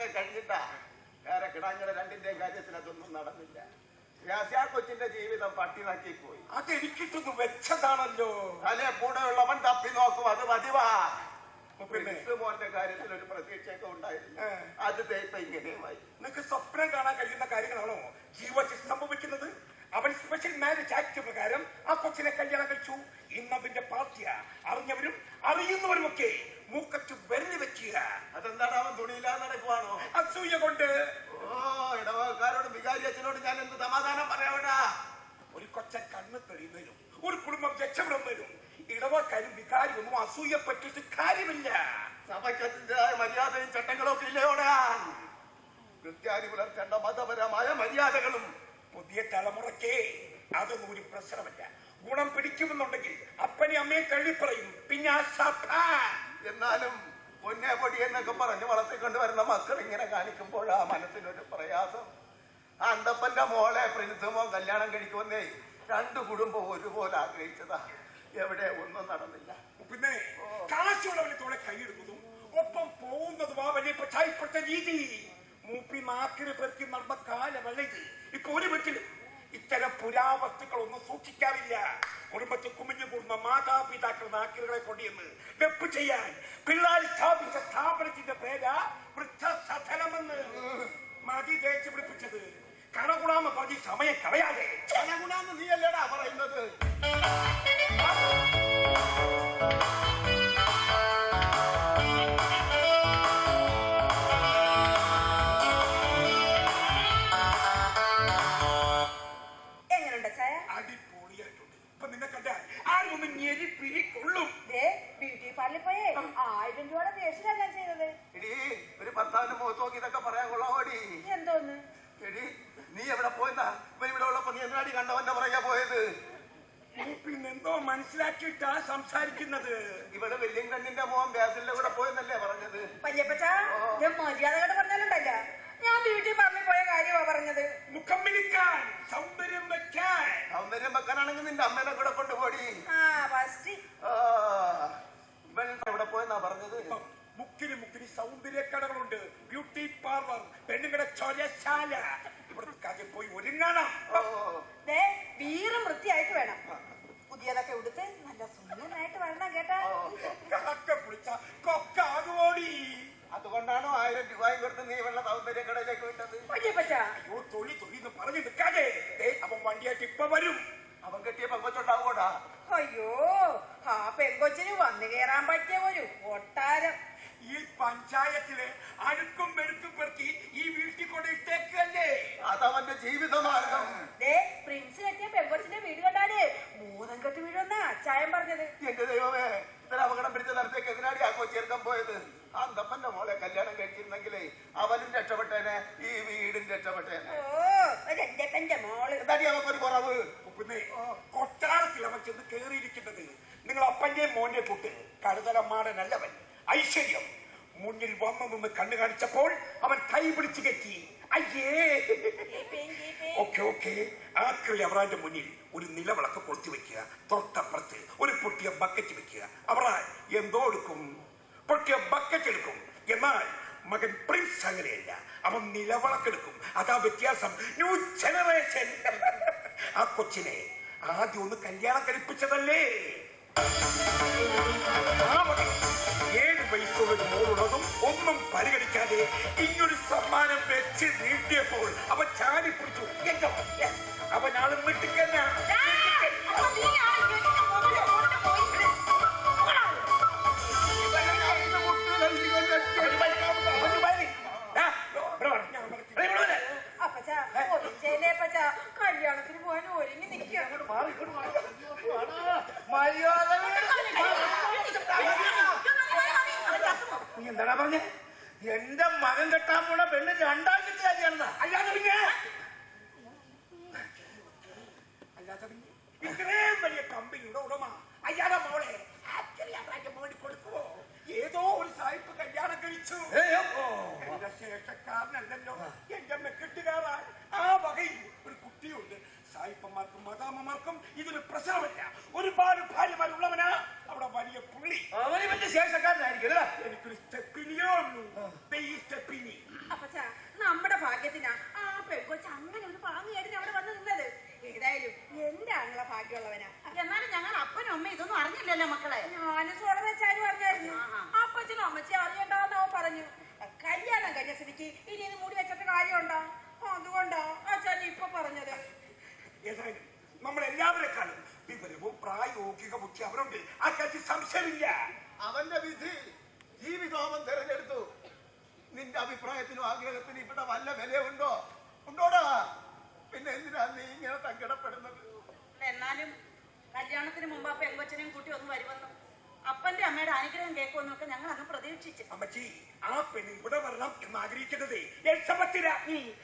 കാര്യങ്ങളൊക്കെ കഴിഞ്ഞിട്ടാ വേറെ കിടാങ്ങളെ രണ്ടിന്റെയും കാര്യത്തിൽ അതൊന്നും നടന്നില്ല. രാസ്യാ കൊച്ചിന്റെ ജീവിതം പട്ടിണാക്കി പോയി അത് എനിക്കിട്ടൊന്ന് വെച്ചതാണല്ലോ. തലേ കൂടെയുള്ളവൻ തപ്പി നോക്കും അത് മതിവാ. മോന്റെ കാര്യത്തിൽ ഒരു പ്രതീക്ഷയൊക്കെ ഉണ്ടായിരുന്നു. അത് ദേ ഇപ്പൊ ഇങ്ങനെയുമായി. നിനക്ക് സ്വപ്നം കാണാൻ കഴിയുന്ന കാര്യങ്ങളാണോ? ജീവിതത്തിൽ സംഭവിക്കുന്നത്? അവൻ സ്പെഷ്യൽ മാരേജ് ആക്ട് പ്രകാരം ആ കൊച്ചിനെ കല്യാണം കഴിച്ചു. ഇന്ന് അതിന്റെ പാർട്ടിയ. അറിഞ്ഞവരും അറിയുന്നവരുമൊക്കെ മൂക്കറ്റ് വെറിഞ്ഞു വെക്കുക. അതെന്താണ് അവൻ തുണിയില്ലാതെ നടക്കുവാണോ? അസൂയ കൊണ്ട്. ഓ ഇടവക്കാരോടും വികാരി അച്ഛനോടും ഞാൻ എന്ത് സമാധാനം പറയാവിടാ? ഒരു കൊച്ച കണ്ണ് തെളിയുന്നതിനും ഒരു കുടുംബം രക്ഷപ്പെടുന്നതിനും ഇടവക്കാരും വികാരിയൊന്നും അസൂയപ്പെട്ടിട്ട് കാര്യമില്ല. സഭയ്ക്കതിന്റെതായ മര്യാദയും ചട്ടങ്ങളും ഒക്കെ ഇല്ലയോടാ ക്രിസ്ത്യാനി പുലർത്തേണ്ട മതപരമായ മര്യാദകളും പുതിയ തലമുറയ്ക്ക് അതൊന്നും ഒരു പ്രശ്നമല്ല. ഗുണം പിടിക്കുമെന്നുണ്ടെങ്കിൽ അപ്പനെ അമ്മയെ തള്ളിപ്പറയും. പിന്നെ ആ സഭ എന്നാലും പൊന്നെ പൊടി എന്നൊക്കെ പറഞ്ഞ് വളർത്തിക്കൊണ്ട് വരുന്ന മക്കൾ ഇങ്ങനെ കാണിക്കുമ്പോൾ ആ മനസ്സിനൊരു പ്രയാസം. ആ അന്തപ്പന്റെ മോളെ പ്രിൻസുമോ കല്യാണം കഴിക്കുമെന്നേ രണ്ടു കുടുംബം ഒരുപോലെ ആഗ്രഹിച്ചതാ. എവിടെ ഒന്നും നടന്നില്ല. പിന്നെ കാശുള്ളവനെ തോടെ കൈയിടുന്നതും ഒപ്പം പോകുന്നതും ആ വലിയ പച്ചായപ്പെട്ട രീതി. മൂപ്പി നാക്കിന് പെറുക്കി നടന്ന കാല ഇത് ഇപ്പൊ ഒരു വീട്ടിലും ഇത്തരം പുരാവസ്തുക്കളൊന്നും സൂക്ഷിക്കാറില്ല. കുടുംബത്തിൽ കുമിഞ്ഞു കൂടുന്ന മാതാപിതാക്കൾ നാക്കിലുകളെ കൊണ്ടുവന്ന് വെപ്പ് ചെയ്യാൻ പിള്ളേർ സ്ഥാപിച്ച സ്ഥാപനത്തിന്റെ പേരാ വൃദ്ധസഥലമെന്ന് മതി തേച്ച് പിടിപ്പിച്ചത്. കണകുണാമ പറഞ്ഞ് സമയം കളയാതെ. കണകുണാമ നീ അല്ലടാ പറയുന്നത്? നോക്കി ഇതൊക്കെ പറയാൻ കൊള്ളാമോടി? എന്തോന്ന് എടി നീ എവിടെ പോയെന്നാ? ഇപ്പൊ ഇവിടെ ഉള്ളപ്പോ നീ എന്തിനാടി കണ്ടവന്റെ പറയാ പോയത്? പിന്നെന്തോ മനസ്സിലാക്കിയിട്ടാ സംസാരിക്കുന്നത്. ഇവിടെ വെല്ലിംഗ്ടണിന്റെ മോൻ ബാസിലിന്റെ കൂടെ പോയെന്നല്ലേ പറഞ്ഞത്? പയ്യപ്പച്ച ഞാൻ മര്യാദയോടെ പറഞ്ഞാലുണ്ടല്ല. ഞാൻ ബ്യൂട്ടി പാർലറിൽ പോയ കാര്യമാ പറഞ്ഞത്. മുഖം വിളിക്കാൻ സൗന്ദര്യം വെക്കാൻ. സൗന്ദര്യം വെക്കാനാണെങ്കിൽ നിന്റെ അമ്മേനെ കൂടെ കൊണ്ടുപോടി. ആ ഫസ്റ്റ് ഇവൻ എവിടെ പോയെന്നാ പറഞ്ഞത്? മുക്കിന് മുക്കിന് സൗന്ദര്യക്കടകളുണ്ട് ബ്യൂട്ടി പാർലർ പെണ്ണുങ്ങളുടെ ചൊരശാല ഇവിടുത്തെ പോയി ഒരുങ്ങണം. ദേ വീറും വൃത്തിയായിട്ട് വേണം. പുതിയതൊക്കെ ഉടുത്ത് നല്ല സുന്ദരനായിട്ട് വരണം കേട്ടാ. കാക്ക കുളിച്ച കൊക്കാകുമോടി അതുകൊണ്ടാണോ ആയിരം രൂപയും കൊടുത്ത് നീ വെള്ള സൗന്ദര്യ കടയിലേക്ക് വിട്ടത്? അയ്യോ തൊഴി തൊഴി എന്ന് പറഞ്ഞു നിൽക്കാതെ. ദേ, അവൻ വണ്ടിയായിട്ട് ഇപ്പൊ വരും. അവൻ കെട്ടിയ പെങ്കൊച്ചുണ്ടാവൂടാ അയ്യോ ആ പെങ്കൊച്ചിന് വന്നു കേറാൻ പറ്റിയ ഒരു കൊട്ടാരം. ഈ പഞ്ചായത്തിലെ അഴുക്കും മെഴുക്കും പെറുക്കി ഈ വീട്ടിൽ കൊണ്ട് ഇട്ടേക്കല്ലേ? അതവന്റെ ജീവിതമാർഗം. ദേ പ്രിൻസ് കെട്ടിയ പെങ്കൊച്ചിന്റെ വീട് കണ്ടാൽ മൂന്നും കെട്ട് ചായം പറഞ്ഞത്. എന്റെ ദൈവമേ ഇത്ര അപകടം പിടിച്ച നടത്തേക്ക് എതിനാടി ആ കൊച്ചേർക്കാൻ പോയത്? ആ അന്തപ്പന്റെ മോളെ കല്യാണം കഴിച്ചിരുന്നെങ്കിലേ അവനും രക്ഷപ്പെട്ടേനെ ഈ വീടും രക്ഷപ്പെട്ടേനെ. മോൾ. എന്താടി അവക്കൊരു കുറവ്? പിന്നെ കൊട്ടാരത്തിൽ അവൻ ചെന്ന് കേറിയിരിക്കുന്നത്. നിങ്ങൾ അപ്പന്റെയും മോന്റെ കൂട്ട് നല്ലവൻ ഐശ്വര്യം. മുന്നിൽ നിന്ന് കണ്ണു കാണിച്ചപ്പോൾ അവൻ കൈ പിടിച്ചു കെട്ടി. അയ്യേ. Okay okay. ആക്രി അവറാന്റെ മുന്നിൽ ഒരു നിലവിളക്ക് കൊളുത്തി വെക്കുക. തൊട്ടപ്പുറത്ത് ഒരു പൊട്ടിയ ബക്കറ്റ് വെക്കുക. അവറാൻ എന്തോ എടുക്കും? പൊട്ടിയ ബക്കറ്റ് എടുക്കും. എന്നാൽ മകൻ പ്രിൻസ് അങ്ങനെയല്ല. അവൻ നിലവിളക്കെടുക്കും അതാ വ്യത്യാസം. ന്യൂ ജനറേഷൻ ആ കൊച്ചിനെ ആദ്യം ഒന്ന് കല്യാണം കഴിപ്പിച്ചതല്ലേ? ഇങ്ങൊരു സമ്മാനം വെച്ച് നീട്ടിയപ്പോൾ അവൻ ചാടി പിടിച്ചു. അവൻ ആൾ മിട്ടിക്കല്ല കല്യാണത്തിന് പോകാൻ ഒരുങ്ങി നിൽക്കുക നീ എന്താടാ പറഞ്ഞേ എന്റെ മകൻ കെട്ടാൻ പോണ പെണ്ണ് രണ്ടാം കാര്യമാണ് അല്ലാതെ പിന്നെ അല്ലാതെ പിന്നെ ഇത്രയും വലിയ കമ്പനിയുടെ ഉടമ അയാളെ മോളെ അവരാന്റെ മോടി കൊടുക്കുവോ? ഏതോ ഒരു സായിപ്പ് കല്യാണം കഴിച്ചു. എന്റെ ശേഷക്കാരനല്ലോ എന്റെ മെക്കെട്ടുകാരാൻ ആ വകയിൽ ഒരു കുട്ടിയുണ്ട്. സായിപ്പന്മാർക്കും മദാമ്മമാർക്കും ഇതിന് പ്രശ്നമല്ല ഒരുപാട് ഭാര്യമാരുള്ളവനാ അവിടെ വലിയ പുള്ളി. അവന് വലിയ ശേഷക്കാരനായിരിക്കും അല്ലേ എനിക്കൊരു സ്റ്റെപ്പിനിയേ ഉള്ളൂ ദേ ഈ സ്റ്റെപ്പിനി അപ്പച്ചാ നമ്മുടെ ഭാഗ്യത്തിനാ ആ പെൺകൊച്ച് അങ്ങനെ ഒരു പാങ്ങിയായിരുന്നു അവിടെ വന്ന് നിന്നത് ഏതായാലും എന്റെ ആങ്ങളെ ഭാഗ്യമുള്ളവനാ എന്നാലും ഞങ്ങൾ അപ്പനും അമ്മയും ഇതൊന്നും അറിഞ്ഞില്ലല്ലോ മക്കളെ ഞാനും സോള വെച്ചാലും പറഞ്ഞായിരുന്നു ആഹാ. അപ്പച്ചനും അമ്മച്ചി അറിയണ്ടെന്ന് അവൻ പറഞ്ഞു കല്യാണം കഴിഞ്ഞ സ്ഥിതിക്ക് ഇനി ഇത് മൂടി വെച്ചിട്ട് കാര്യമുണ്ടോ അതുകൊണ്ടാ അച്ഛൻ ഇപ്പൊ പറഞ്ഞത് ഏതായാലും നമ്മൾ എല്ലാവരെക്കാളും വിവരവും പ്രായോഗിക ബുദ്ധി അവരുണ്ട് ആ കാര്യത്തിൽ സംശയമില്ല അവന്റെ വിധി ജീവിതോമം തെരഞ്ഞെടുത്തു നിന്റെ അഭിപ്രായത്തിനും ആഗ്രഹത്തിനും ഇവിടെ വല്ല വിലയുണ്ടോ? ഉണ്ടോടാ? പിന്നെ എന്തിനാ നീ ഇങ്ങനെ തങ്കടപ്പെടുന്നത് എന്നാലും കല്യാണത്തിന് മുമ്പ് ആ പെങ്കൊച്ചനെയും കൂട്ടി ഒന്ന് വരുമെന്നു അപ്പന്റെ അമ്മയുടെ അനുഗ്രഹം കേൾക്കുമെന്നൊക്കെ ഞങ്ങൾ അങ്ങ് പ്രതീക്ഷിച്ചു. അമ്മച്ചി ആ പെണ്ണ് ഇവിടെ വരണം എന്ന് ആഗ്രഹിക്കുന്നത്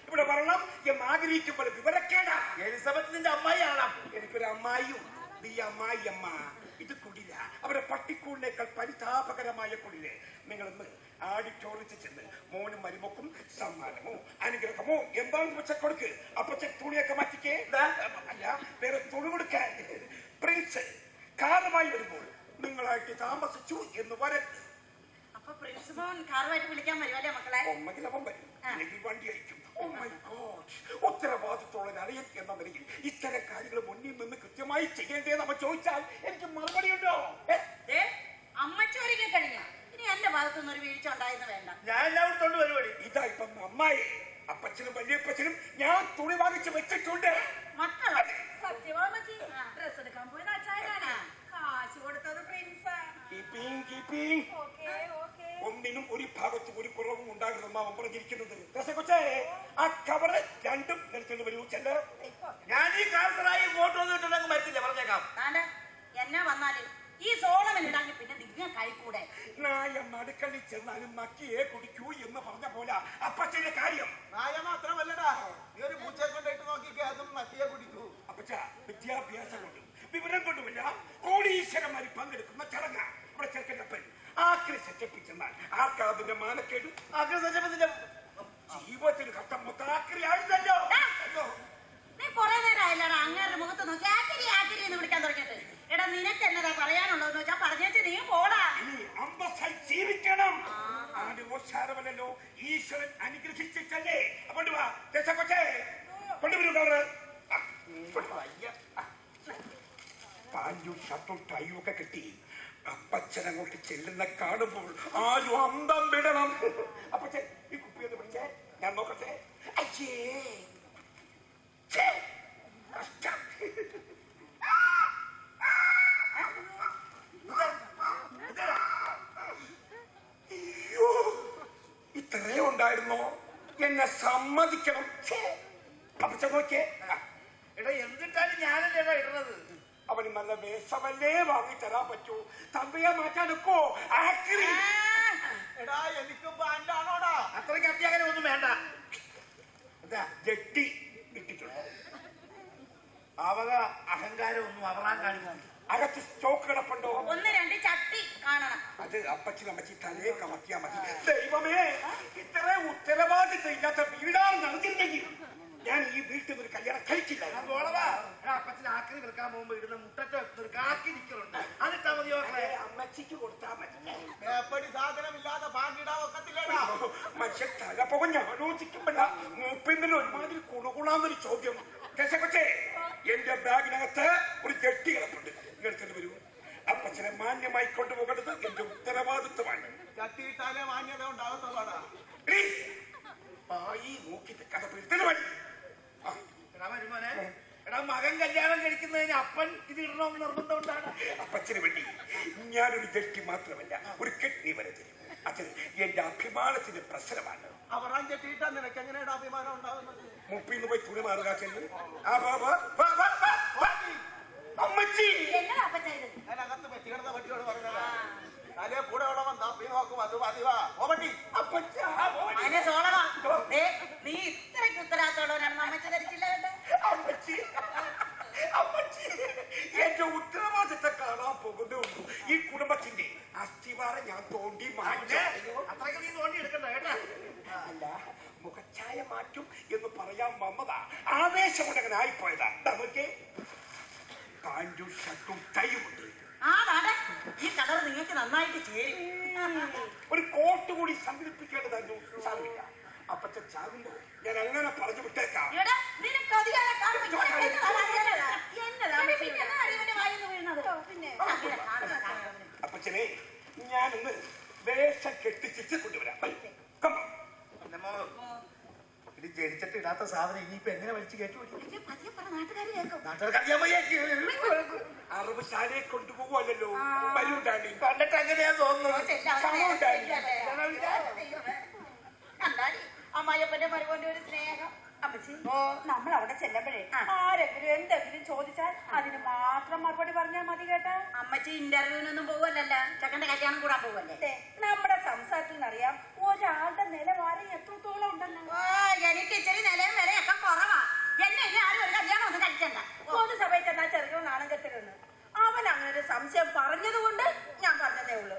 ഇവിടെ വരണം എന്ന് ആഗ്രഹിക്കുമ്പോൾ വിവരക്കേടാ. എലിസബത്ത് നിന്റെ അമ്മായിയാണ്. എനിക്കൊരു അമ്മായിയും നീ അമ്മായി അമ്മ ഇത് കുടില. അവരെ പട്ടിക്കൂടിനേക്കാൾ പരിതാപകരമായ കുടിൽ. നിങ്ങളൊന്ന് ആഡിറ്റോറിയത്തിൽ ചെന്ന് മോനും മരുമക്കും സമ്മാനമോ അനുഗ്രഹമോ എന്താണെന്ന് വെച്ചാൽ കൊടുക്ക്? അപ്പച്ച തുണിയൊക്കെ മാറ്റിക്കേ. അല്ല വേറെ തുണി കൊടുക്കാൻ. പ്രിൻസ് കാറുമായി വരുമ്പോൾ നിങ്ങളായിട്ട് താമസിച്ചു എന്ന് വരരുത് അപ്പൊ പ്രിൻസിമോൻ കാറുമായിട്ട് വിളിക്കാൻ വരുമല്ലേ മക്കളെ? ഒന്നെങ്കിൽ അവൻ വരും. അല്ലെങ്കിൽ വണ്ടി അയക്കും. Oh. ഉത്തരവാദിത്തമുള്ള ഒരു അറിയൻ എന്ന നിലയിൽ ഇത്തരം കാര്യങ്ങൾ മുന്നിൽ നിന്ന് കൃത്യമായി ചെയ്യേണ്ടത് നമ്മ ചോദിച്ചാൽ എനിക്ക് മറുപടി ഉണ്ടോ? ദേ, അമ്മച്ചി കഴിഞ്ഞു എന്റെ ഭാഗത്തുനിന്ന് ഒരു വീഴ്ച ഉണ്ടായെന്ന് വേണ്ട. ഞാൻ എല്ലാവരും കൊണ്ട് പരിപാടി ഇതാ ഇപ്പം അമ്മായി അപ്പച്ചനും വലിയപ്പച്ചനും ഞാൻ തുണി വാങ്ങിച്ച് വെച്ചിട്ടുണ്ട്. മക്കളെ? സത്യവാമച്ചി ഡ്രസ് എടുക്കാൻ പോയത് അച്ചായനാണ് കാശ് കൊടുത്തത് പ്രിൻസാ കീപ്പിംഗ് കീപ്പിംഗ് ഒന്നിനും ഒരു ഭാഗത്തും ഒരു കുറവും ഉണ്ടാകരുതെന്നാ അവൻ പറഞ്ഞിരിക്കുന്നത്. കൊച്ചേ ആ കവറ് രണ്ടും നിലത്തുനിന്ന് വരൂ ചെല്ല. ഞാൻ ഈ കാലത്തറായി ഇങ്ങോട്ട് വന്നിട്ടുണ്ടെങ്കിൽ മരത്തില്ല പറഞ്ഞേക്കാം. എന്നാ വന്നാലും ഈ സോളമൻ ഇടാങ്ങി പിന്നെ നിങ്ങൾ കൈക്കൂടെ? നായ നടുക്കളി ചെന്നാലും മക്കിയെ കുടിക്കൂ എന്ന് പറഞ്ഞ പോലെ. അപ്പച്ചന്റെ കാര്യം. നായ മാത്രമല്ലടാ. നീ ഒരു പൂച്ചയെ കൊണ്ടിട്ട് നോക്കി അതും മക്കിയെ കുടിക്കൂ. അപ്പച്ച വിദ്യാഭ്യാസം കൊണ്ടും വിവരം കൊണ്ടുമില്ല. കോടീശ്വരന്മാര് പങ്കെടുക്കുന്ന ചടങ്ങാ. ഇവിടെ ചെറുക്കന്റപ്പൻ ആക്രി സെറ്റപ്പിച്ചെന്നാൽ ആർക്കാതിന്റെ മാനക്കേട്? ആക്രി ജീവിതത്തിൽ ഘട്ടം മൊത്തം ആക്രി ആയിരുന്നല്ലോ അയ്യോ. നീ കുറെ നേരമായില്ലടാ അങ്ങേരുടെ മുഖത്ത് നോക്കി ആക്കിരി ആക്കിരി എന്ന് വിളിക്കാൻ തുടങ്ങിയിട്ട് എടാ നിനക്ക് എന്നതാ പറയാനുള്ളതെന്ന് വെച്ചാ പറഞ്ഞേച്ച് നീ പോടാ ഇനി അന്തസ്സായി ജീവിക്കണം ആര് ഓശാരമല്ലല്ലോ ഈശ്വരൻ അനുഗ്രഹിച്ചല്ലേ കൊണ്ട് വാ കൊച്ചേ. കൊണ്ടുവരൂ കവറ് കൊണ്ടുവാ. ഷർട്ടും ടൈയും ഒക്കെ കിട്ടി അപ്പച്ചൻ അങ്ങോട്ട് ചെല്ലുന്ന കാണുമ്പോൾ ആരും അന്തം വിടണം. അപ്പച്ചൻ ഈ കുപ്പി ഒന്ന് ഞാൻ നോക്കട്ടെ. അച്ഛേ കഷ്ടം. അയ്യോ ഇത്രേ ഉണ്ടായിരുന്നോ എന്നെ സമ്മതിക്കണം. നോക്കിയേ. എടാ എന്തിട്ടാലും ഞാനല്ലേ എടാ ഇടുന്നത് അവന് നല്ല വേഷമല്ലേ വാങ്ങി തരാൻ പറ്റൂ തമ്പിയെ മാറ്റാനൊക്കോ ആക്രി എടാ എനിക്ക് പാന്റാണോടാ അത്രയ്ക്ക് അത്യാഗ്രഹം ഒന്നും വേണ്ട. അതാ ജട്ടി ഇട്ടിട്ടുണ്ട്? അവക അഹങ്കാരം ഒന്നും അവറാൻ കാണിക്കുന്നു അകത്ത് സ്റ്റോക്ക് കിടപ്പുണ്ടോ? ഒന്ന് കാണണം. അത് അപ്പച്ചി അമ്മച്ചി തലേ കമക്കിയാ മതി. ദൈവമേ ഇത്ര ഉത്തരവാദിത്തം ഇല്ലാത്ത വീടാണ് നടന്നിരുന്നെങ്കിൽ ഞാൻ ഈ വീട്ടിൽ ഒരു കല്യാണം കഴിച്ചില്ല. ഞാൻ അപ്പച്ചൻ ആക്രി നിൽക്കാൻ പോകുമ്പോ ഇടുന്ന മുട്ടത്തെ ആക്കി നിൽക്കലുണ്ട്. അതിട്ടാ മതിയോ അമ്മച്ചിക്ക് കൊടുത്താ മതി. സാധനമില്ലാതെ പാന്റിടാൻ ഒക്കത്തില്ലേടാ. മനുഷ്യൻ തല പുകഞ്ഞ് ആലോചിക്കുമ്പോഴാ മൂപ്പിന്നിൽ ഒരുമാതിരി കുണുകുണാന്നൊരു ചോദ്യം. കേശക്കൊച്ചേ എന്റെ ബാഗിനകത്ത് ഒരു ജട്ടി കിടപ്പുണ്ട്. എടുത്തിട്ട് വരൂ. അപ്പച്ചനെ മാന്യമായി കൊണ്ടുപോകേണ്ടത് എന്റെ ഉത്തരവാദിത്വമാണ് ചട്ടിയിട്ടാലേ മാന്യത ഉണ്ടാകത്തുള്ളടാ എടീ, ആയി നോക്കിട്ട് കഥ ആ, എടാ മരുമോനെ എടാ മകൻ കല്യാണം കഴിക്കുന്നതിന് അപ്പൻ ഇത് ഇടണമെന്ന് നിർബന്ധം ഉണ്ടാണ് അപ്പച്ചന് വേണ്ടി ഞാനൊരു ജഡ്ജി മാത്രമല്ല ഒരു കിഡ്നി വരെ തരും. അത് എന്റെ അഭിമാനത്തിന്റെ പ്രശ്നമാണ് അവറാൻ ചട്ടിയിട്ടാ നിനക്ക് എങ്ങനെയാണ് അഭിമാനം ഉണ്ടാകുന്നത് മുപ്പിന്ന് പോയി തുണി മാറുക ചെല്ലു. അമ്മച്ചി! അതിനകത്ത് പറ്റിക്കിടന്ന പട്ടിയോട് നീ ഇത്രയ്ക്ക് ഉത്തരവാദിത്തമുള്ളവനാണ് അമ്മച്ചി ധരിച്ചില്ല? അമ്മച്ചി. അമ്മച്ചി. എന്റെ ഉത്തരവാദിത്തം കാണാൻ പോകുന്നേ. ഉള്ളൂ ഈ കുടുംബത്തിന്റെ അസ്ഥിവാരം ഞാൻ തോണ്ടി മാറ്റി. അത്രയ്ക്ക് നീ തോണ്ടി എടുക്കണ്ട കേട്ടാ. അല്ല മുഖച്ഛായ മാറ്റും എന്ന് പറയാൻ വന്നതാ. ആവേശം കൊണ്ടങ്ങനെ ആയിപ്പോയതാ നമുക്ക് പാന്റും ഷർട്ടും കൈയുമുണ്ട് ആ ഈ കളർ നിങ്ങൾക്ക് നന്നായിട്ട് ചേരും. ഒരു കോട്ട് കൂടി സംഘടിപ്പിക്കേണ്ടതായിരുന്നു സാധിക്ക അപ്പച്ച ചാകുമ്പോ ഞാൻ അങ്ങനെ പറഞ്ഞു വിട്ടേക്കാം. അപ്പച്ചനെ ഞാനൊന്ന് വേഷം കെട്ടിച്ചിട്ട് കൊണ്ടുവരാം. അന്നമ്മോ, ഇത് ജനിച്ചിട്ട് ഇടാത്ത സാധനം ഇനിയിപ്പോ എങ്ങനെ വലിച്ചു കയറ്റി അറബുശാലയെ കൊണ്ടുപോകുമല്ലോ വരൂ ഡാഡി കണ്ടിട്ട് അങ്ങനെയാ തോന്നുന്നത്? അമ്മായിയപ്പന്റെ മരുമോന്റെ ഒരു സ്നേഹം. അമ്മച്ചി നമ്മൾ അവിടെ ചെല്ലുമ്പോഴേ ആരെങ്കിലും എന്തെങ്കിലും ചോദിച്ചാൽ അതിന് മാത്രം മറുപടി പറഞ്ഞാൽ മതി കേട്ടാ. അമ്മച്ചി ഇന്റർവ്യൂവിനൊന്നും പോവല്ലല്ലോ. ചെക്കന്റെ കല്യാണം കൂടാൻ പോവല്ലേ? നമ്മുടെ സംസാരത്തിൽ നിന്നറിയാം ഒരാളുടെ നിലവാരം എത്രത്തോളം ഉണ്ടെന്ന്. എനിക്ക് ഇച്ചിരി നിലയും വിലയൊക്കെ കുറവാ. എന്നെ ഇനി ആരും ഒരു കല്യാണം ഒന്നും കഴിക്കണ്ട. പൊതു സഭയിൽ ചെന്നാൽ ചെറുക്കൻ നാണം കെട്ടരുന്ന്? അവൻ അങ്ങനെ ഒരു സംശയം പറഞ്ഞത് കൊണ്ട് ഞാൻ പറഞ്ഞതേ ഉള്ളൂ.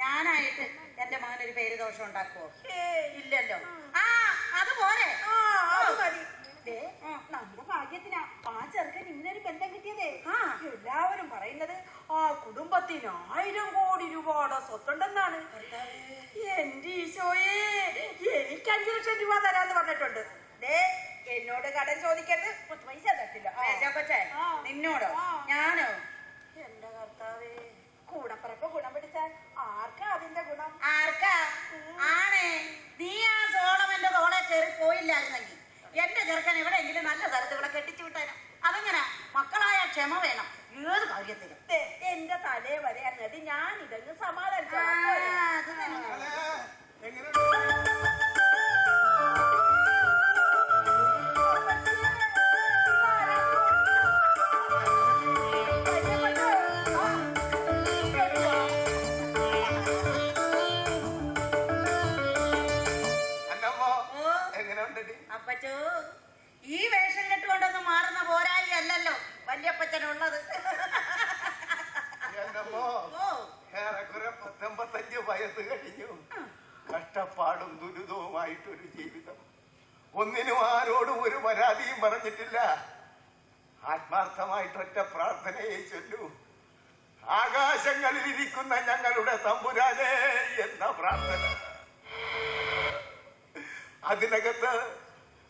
ഞാനായിട്ട് എന്റെ മകനൊരു പേര് ദോഷം ഉണ്ടാക്കുവോ? ഇല്ലല്ലോ. അത് പോരെ. നമ്മുടെ ഭാഗ്യത്തിനാ. ആ ചെറുക്കൻ ഒരു ബന്ധം കിട്ടിയതേ. എല്ലാവരും പറയുന്നത് ആ കുടുംബത്തിന് ആയിരം കോടി രൂപയുടെ സ്വത്തുണ്ടെന്നാണ്. എന്റെ ഈശോയെ എനിക്ക് അഞ്ചു ലക്ഷം രൂപ തരാന്ന് പറഞ്ഞിട്ടുണ്ട്. ദേ എന്നോട് കടം ചോദിക്കരുത്. പൈസ തട്ടില്ല ആ. നിന്നോടോ. ഞാനോ? എന്റെ കർത്താവേ. കൂടപ്പറപ്പ് ഗുണം പിടിച്ചാൽ ആർക്കാ അതിന്റെ ഗുണം? ആർക്കാ? ആണേ. നീ ആ സോളമന്റെ തോളെ കയറി പോയില്ലായിരുന്നെങ്കിൽ എന്റെ ചെറുക്കൻ എവിടെയെങ്കിലും നല്ല സ്ഥലത്ത് ഇവിടെ കെട്ടിച്ചു വിട്ടേനെ. അതെങ്ങനെ? മക്കളായ ക്ഷമ വേണം. ഏത് കാര്യത്തിലും ദേ, എന്റെ തലേ വരെ എന്നിട്ട് ഞാൻ ഇതങ്ങ് സമാധാനിച്ചു അതിനകത്ത്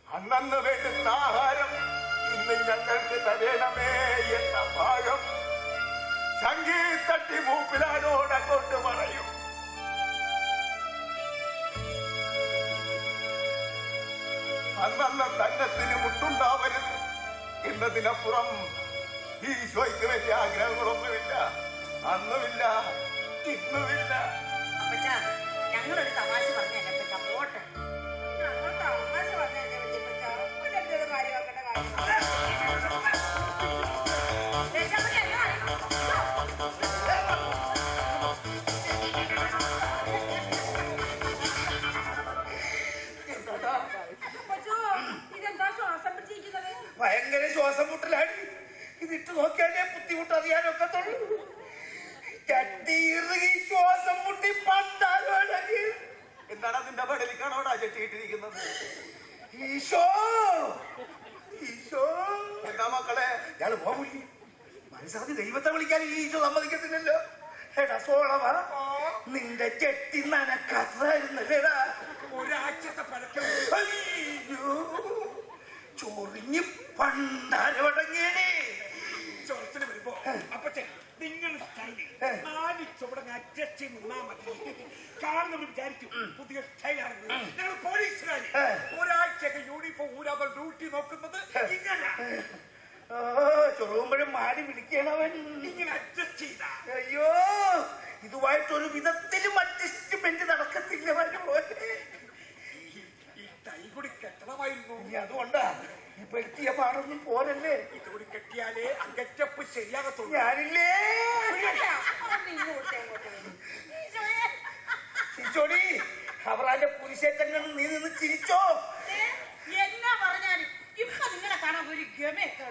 അന്നന്ന് വേണ്ടുന്ന ആഹാരം ഇന്ന് ഞങ്ങൾക്ക് തരേണമേ എന്ന ഭാഗം സംഗീതട്ടി മൂപ്പിലാനോട് അങ്ങോട്ട് പറയും. അന്നന്ന് തന്നത്തിന് മുട്ടുണ്ടാവരുത് എന്നതിനപ്പുറം ഈശോയ്ക്ക് വലിയ ആഗ്രഹങ്ങളൊന്നുമില്ല അന്നുമില്ല ഇന്നുമില്ല. ഞങ്ങളൊരു തമാശ പറഞ്ഞല്ലേ ഭയങ്കര ശ്വാസം മുട്ടലാണ് ഇതിട്ട് നോക്കിയാലേ ബുദ്ധിമുട്ട് അറിയാനൊക്കത്തുള്ളൂ ചട്ടിയിറുകി ശ്വാസം മുട്ടി പണ്ടാലോടങ്ങി എന്താണ് അതിന്റെ പടലിക്കാണോടാ ചെട്ടിയിട്ടിരിക്കുന്നത്? ഈശോ എന്താ മക്കളെ? ഇയാൾ വിളിക്കും മനസ്സാതി ദൈവത്തെ വിളിക്കാൻ ഈ ഈശോ സമ്മതിക്കത്തില്ലല്ലോ. എടാ സോളവ നിന്റെ ചെട്ടി നനക്കത്തായിരുന്നല്ലേടാ ഒരാഴ്ചത്തെ പഴക്കം അയ്യോ ചൊറിഞ്ഞ് പണ്ടാരോടങ്ങിയേ ചോർച്ചിന് വരുമ്പോ അപ്പച്ചൻ നിങ്ങൾ സ്റ്റൈലിൽ നാല് ചുവടങ്ങ് അഡ്ജസ്റ്റ് ചെയ്ത് നിന്നാ മതി. കാണുന്നവർ വിചാരിക്കും പുതിയ സ്റ്റൈലാണെന്ന് ഞങ്ങൾ പോലീസുകാരി. ഒരാഴ്ചയൊക്കെ യൂണിഫോം ഊരാതെ ഡ്യൂട്ടി നോക്കുന്നത് ഇങ്ങനെ. ചൊറുകുമ്പോഴും മാടി വിളിക്കണവൻ ഇങ്ങനെ അഡ്ജസ്റ്റ് ചെയ്താ. അയ്യോ ഇതുമായിട്ടൊരു വിധത്തിലും അഡ്ജസ്റ്റ്മെന്റ് നടക്കത്തില്ല വരുപോലെ ഈ- തൈ കൂടി കെട്ടണമായിരുന്നു. ഇനി പെടുത്തിയ പാടൊന്നും പോരല്ലേ? ഇതുകൂടി കെട്ടിയാലേ അകറ്റപ്പ് ശരിയാകത്തുള്ളൂ. ഞാനില്ലേ. ചിരിച്ചോടി. അവറാന്റെ പുരുഷേറ്റങ്ങൾ നീ നിന്ന് ചിരിച്ചോ. എന്നാ പറഞ്ഞാലും ഇപ്പൊ നിങ്ങളെ കാണാൻ ഒരു ഗമയൊക്കെ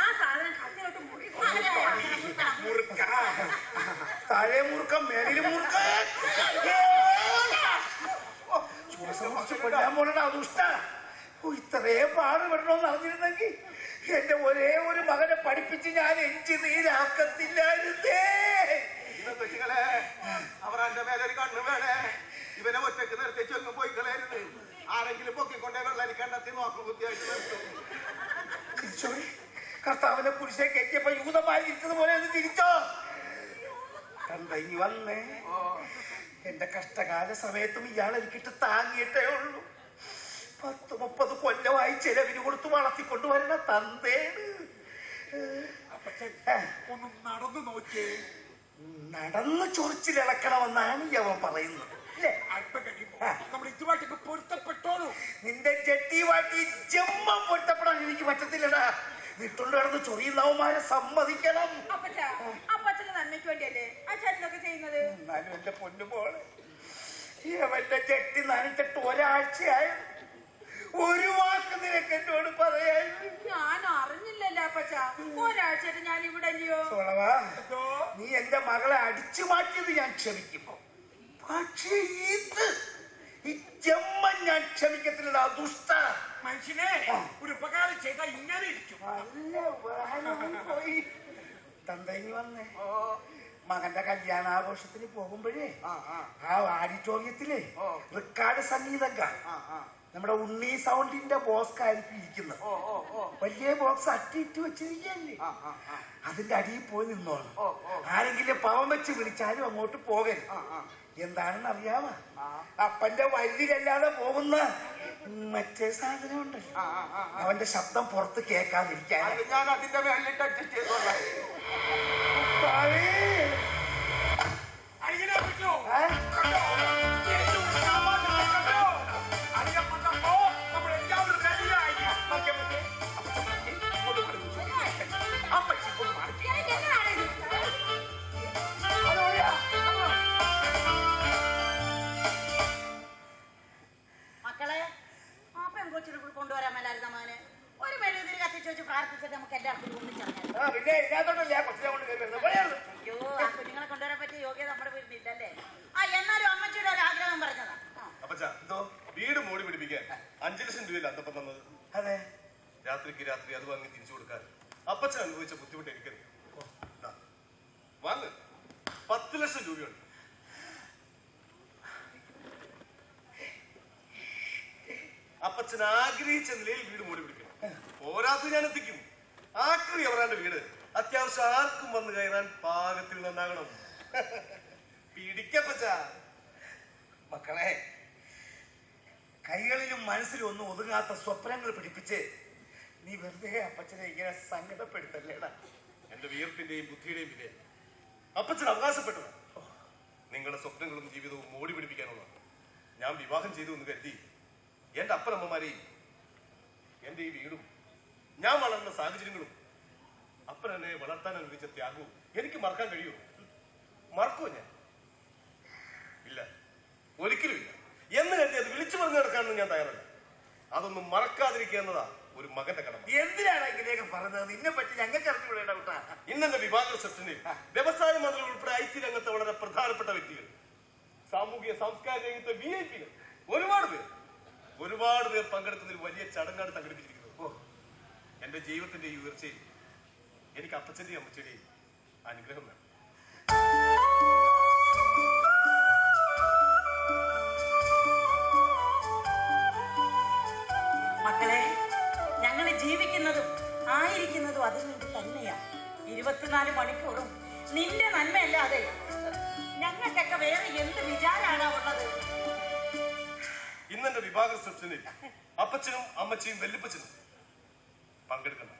ആ സാധനം കത്തിലോട്ട് മുറുക്കി. താഴെ മുറുക്കം മേലിൽ മുറുക്ക. ശ്വാസം മുറിച്ച് കൊല്ലാൻ പോലടാ ദുഷ്ട ഓ, ഇത്രയും പാടുപെടണമെന്ന് അറിഞ്ഞിരുന്നെങ്കിൽ എന്റെ ഒരേ ഒരു മകനെ പഠിപ്പിച്ച് ഞാൻ എഞ്ചിനീരാക്കത്തില്ലായിരുന്നേ ഇതെന്തൊക്കെ അവർ എന്റെ മേലൊരു കണ്ണു വേണേ. ഇവനെ ഒറ്റയ്ക്ക് നിർത്തി ചെന്ന് പോയി കളയരുത് ആരെങ്കിലും പൊക്കിക്കൊണ്ടേ വെള്ളരി കണ്ടെത്തി നോക്കും ബുദ്ധിയായിട്ട് നിർത്തും. കർത്താവിനെ പുരുഷനെ കയറ്റിയപ്പോ യൂതമായി ഇരിച്ചതുപോലെ ഒന്ന് തിരിച്ചോ? കണ്ടങ്ങി വന്നേ. എന്റെ കഷ്ടകാല സമയത്തും ഇയാൾ എനിക്കിട്ട് താങ്ങിയിട്ടേ ഉള്ളൂ. പത്ത് മുപ്പത് കൊല്ലമായി ചെലവിന് കൊടുത്ത് വളർത്തിക്കൊണ്ടുവരണ തന്തേണ്. തന്തേ ഏ, ഒന്ന് നടന്നു നോക്കിയേ. നടന്ന് ചൊറിച്ചിലിളക്കണമെന്നാണ് ഈ അവൻ പറയുന്നത്. ഇതുമായിട്ടൊക്കെ പൊരുത്തപ്പെട്ടോളൂ. നിന്റെ ജട്ടിയുമായിട്ട് ഈ ജമ്മം പൊരുത്തപ്പെടാൻ എനിക്ക് പറ്റത്തില്ലടാ. വിട്ടുകൊണ്ട് കിടന്ന് ചൊറിയുന്നവന്മാരെ സമ്മതിക്കണം. നന്മയ്ക്ക് വേണ്ടിയല്ലേ അച്ഛനൊക്കെ ചെയ്യുന്നത്? എന്നാലും എന്റെ പൊന്നുപോലെ അവന്റെ ജട്ടി നനച്ചിട്ട് ഒരാഴ്ചയായി ഒരു വാക്ക് നിനക്ക് എന്നോട് പറയാൻ ഞാൻ അറിഞ്ഞില്ലല്ലോ അപ്പച്ച. ഒരാഴ്ചയായിട്ട് ഞാൻ ഇവിടെ അല്ലയോ സോളവാ നീ എന്റെ മകളെ അടിച്ചു മാറ്റിയത് ഞാൻ ക്ഷമിക്കുമ്പോ. പക്ഷേ ഇത് ഈ ജമ്മൻ ഞാൻ ക്ഷമിക്കത്തില്ല ദുഷ്ട. മനുഷ്യനെ ഒരു ഉപകാരം ചെയ്താൽ ഇങ്ങനെ ഇരിക്കും. നല്ല വാഹനം പോയി. തന്തങ്ങി വന്നേ. ഓ. കല്യാണ കല്യാണാഘോഷത്തിന് പോകുമ്പോഴേ ആ ഓഡിറ്റോറിയത്തിലെ റെക്കാർഡ് ആ. നമ്മുടെ ഉണ്ണി സൗണ്ടിന്റെ ബോക്സ് ആയിരിക്കും ഇരിക്കുന്നത്. വലിയ ബോക്സ് അട്ടിട്ട് വെച്ചിരിക്കല്ലേ അതിന്റെ അടിയിൽ പോയി ഓ. ആരെങ്കിലും പവൻ വെച്ച് വിളിച്ചാലും അങ്ങോട്ട് പോകരുത്. എന്താണെന്ന് അറിയാമോ. അപ്പന്റെ വല്ലിലല്ലാതെ പോകുന്ന മറ്റേ സാധനം. അവന്റെ ശബ്ദം പുറത്ത് കേൾക്കാതിരിക്കാൻ. ഞാൻ അതിന്റെ മേലിട്ട് അഡ്ജസ്റ്റ് ചെയ്തോളാം. വെച്ച് പ്രാർത്ഥിച്ചിട്ട് നമുക്ക് എല്ലാവർക്കും ഒന്നിച്ചറിയാം ആ, പിന്നെ ഇതിനകത്തോട്ടല്ലേ കൊച്ചിനെ കൊണ്ട് കയറി വരുന്നത്. അയ്യോ ആ കുഞ്ഞുങ്ങളെ കൊണ്ടുവരാൻ പറ്റിയ യോഗ്യത നമ്മുടെ വീട്ടിലില്ലല്ലേ ആ എന്നാലും അമ്മച്ചിയുടെ ഒരു ആഗ്രഹം പറഞ്ഞതാ. അപ്പച്ചാ എന്തോ വീട് മോടി പിടിപ്പിക്കാൻ അഞ്ചു ലക്ഷം രൂപയിൽ അന്തപ്പം തന്നത്? അതെ. രാത്രിക്ക് രാത്രി അത് വാങ്ങി തിരിച്ചു കൊടുക്കാൻ. അപ്പച്ചൻ അനുഭവിച്ച ബുദ്ധിമുട്ട് എനിക്കറിയാം. വാങ്ങ്. പത്ത് ലക്ഷം രൂപയുണ്ട്. അപ്പച്ചൻ ആഗ്രഹിച്ച നിലയിൽ വീട് ഞാൻ ആക്രി അവരാന്റെ വീട്. അത്യാവശ്യം ആർക്കും വന്ന് കയറാൻ പാകത്തിൽ നന്നാകണം. പിടിക്കപ്പച്ച. മക്കളെ കൈകളിലും മനസ്സിലും ഒന്നും ഒതുങ്ങാത്ത സ്വപ്നങ്ങൾ പിടിപ്പിച്ച് നീ വെറുതെ അപ്പച്ചനെ ഇങ്ങനെ സങ്കടപ്പെടുത്തല്ലേടാ. എന്റെ വിയർപ്പിന്റെയും ബുദ്ധിയുടെയും വില അപ്പച്ചൻ അവകാശപ്പെട്ടത് നിങ്ങളുടെ സ്വപ്നങ്ങളും ജീവിതവും മോടി പിടിപ്പിക്കാനുള്ള. ഞാൻ വിവാഹം ചെയ്തു എന്ന് കരുതി. എന്റെ അപ്പനമ്മമാരെയും എന്റെ ഈ വീടും ഞാൻ വളർന്ന സാഹചര്യങ്ങളും അപ്പൻ എന്നെ വളർത്താൻ അനുവദിച്ച ത്യാഗവും എനിക്ക് മറക്കാൻ കഴിയുമോ മറക്കുമോ ഞാൻ? ഇല്ല. ഒരിക്കലും ഇല്ല. എന്ന് കരുതി അത് വിളിച്ചു പറഞ്ഞു നടക്കാനൊന്നും ഞാൻ തയ്യാറല്ല. അതൊന്നും മറക്കാതിരിക്കുക എന്നതാ ഒരു മകന്റെ കടമ. എന്തിനാണ് ഇങ്ങനെയൊക്കെ പറഞ്ഞത്? നിന്നെ പറ്റി ഞങ്ങൾക്ക് അറിഞ്ഞുകൂടേണ്ട കുട്ടാ ഇന്നെന്റെ വിഭാഗ റിസപ്ഷനിൽ വ്യവസായ മന്ത്രി ഉൾപ്പെടെ ഐ ടി രംഗത്തെ വളരെ പ്രധാനപ്പെട്ട വ്യക്തികൾ. സാമൂഹിക സാംസ്കാരിക രംഗത്തെ വി ഐ പികൾ ഒരുപാട് പേർ. ഒരുപാട് പേർ പങ്കെടുക്കുന്ന ഒരു വലിയ ചടങ്ങാണ് സംഘടിപ്പിച്ചിരിക്കുന്നത്. എന്റെ ജീവിതത്തിന്റെ ഈ ഉയർച്ചയിൽ എനിക്ക് അപ്പച്ചന്റെയും അമ്മച്ചന്റെയും അനുഗ്രഹം വേണം. മക്കളെ ഞങ്ങൾ ജീവിക്കുന്നതും ആയിരിക്കുന്നതും അതിനു വേണ്ടി തന്നെയാ. ഇരുപത്തിനാല് മണിക്കൂറും നിന്റെ നന്മയല്ലാതെ ഞങ്ങൾക്കൊക്കെ വേറെ എന്ത് വിചാരാണ് ഉള്ളത്? ഇന്നെന്റെ വിഭാഗ റിസപ്ഷനിൽ അപ്പച്ചനും അമ്മച്ചയും വെല്ലുപ്പച്ചനും പങ്കെടുക്കണം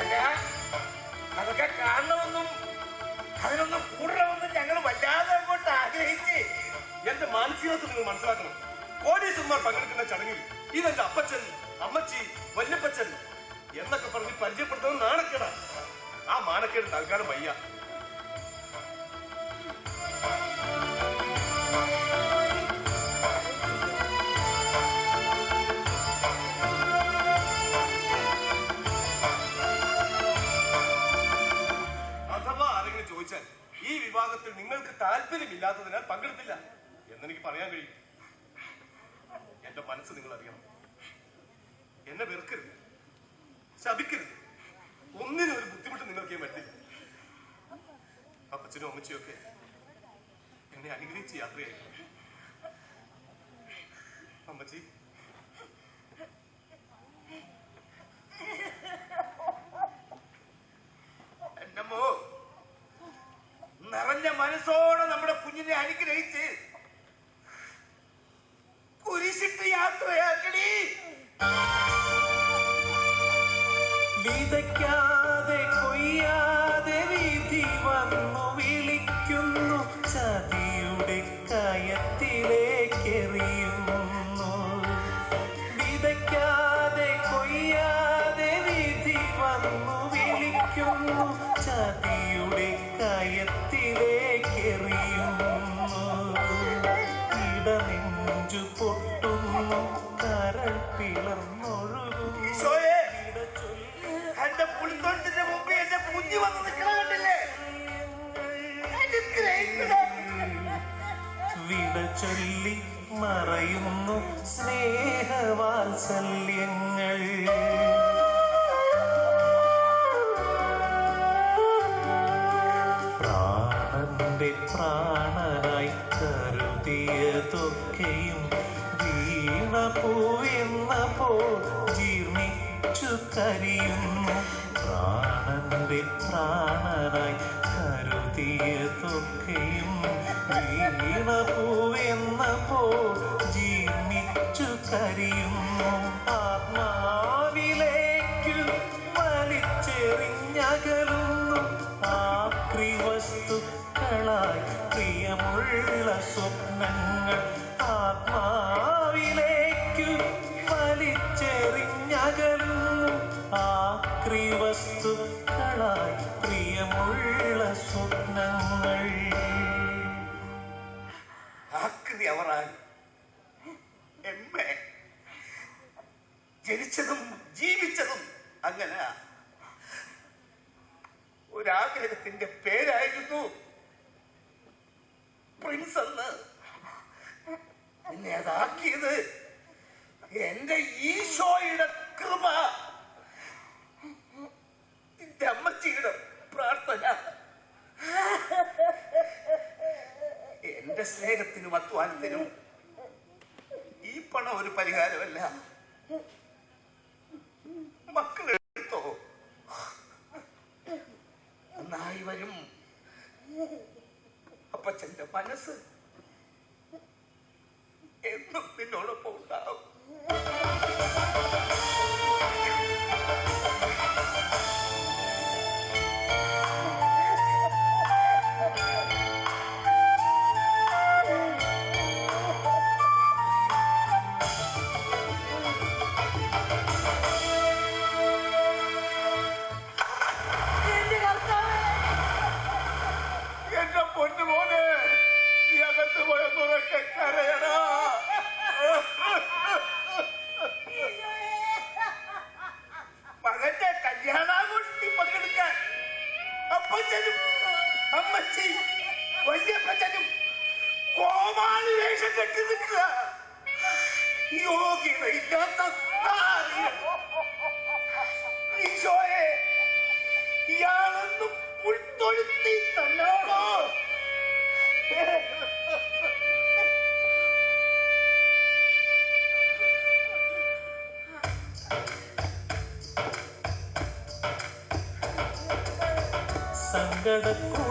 അല്ല അതൊക്കെ കാണണമെന്നും അതിനൊന്നും കൂടണമെന്നും ഞങ്ങൾ വല്ലാതെ അങ്ങോട്ട് ആഗ്രഹിച്ച്. എന്റെ മാനസികാവസ്ഥ നിങ്ങൾ മനസ്സിലാക്കണം. കോടീശ്വരന്മാർ പങ്കെടുക്കുന്ന ചടങ്ങിൽ ഇതെന്റെ അപ്പച്ചൻ അമ്മച്ചി വല്യപ്പച്ചൻ എന്നൊക്കെ പറഞ്ഞ് പരിചയപ്പെടുത്തുന്നത് നാണക്കേടാ. ആ മാനക്കേട് തൽക്കാലം വയ്യ. താല്പര്യമില്ലാത്തതിനാൽ പങ്കെടുത്തില്ല. എന്നെനിക്ക് പറയാൻ കഴിയും. ചൊല്ലി മറയുന്നു സ്നേഹവാത്സല്യങ്ങൾ. പ്രാണന്റെ പ്രാണനായി കരുതിയതൊക്കെയും വീണപൂവെന്ന പോൽ ജീർണിച്ചു കരിയുന്നു. പ്രാണന്റെ പ്രാണനായി കരുതിയതൊക്കെയും വീണപൂവെന്ന പോൽ ജീവിച്ചു കരിയുന്നു ആത്മാവിലേക്കു വലിച്ചെറിഞ്ഞകലുന്നു. ആക്രി വസ്തുക്കളായി പ്രിയമുള്ള സ്വപ്നങ്ങൾ ആത്മാവിലേക്കു വലിച്ചെറിഞ്ഞകലുന്നു. ആക്രി വസ്തുക്കളായി പ്രിയമുള്ള സ്വപ്നങ്ങൾ ആകൃതി അവറാൻ എമ്മേ ജനിച്ചതും ജീവിച്ചതും അങ്ങനെ. ഒരാഗ്രഹത്തിന്റെ പേരായിരുന്നു പ്രിൻസ് എന്ന്. എന്നെ അതാക്കിയത് എന്റെ ഈശോയുടെ കൃപ. എന്റെ അമ്മച്ചിയുടെ പ്രാർത്ഥന. എന്റെ സ്നേഹത്തിനും അധ്വാനത്തിനും ഈ പണം ഒരു പരിഹാരമല്ല. മക്കൾ എടുത്തോ. നന്നായി വരും. അപ്പച്ചന്റെ മനസ്സ് അപ്പച്ചനും അമ്മച്ചി വല്യപ്പച്ചനും കോമാളി വേഷം കെട്ടി നിൽക്കുക യോഗ്യതയില്ലാത്ത. ഈശോയെ ഇയാളൊന്നും ഉൾത്തൊഴുത്തി തന്നാണോ സങ്കടക്കൂടം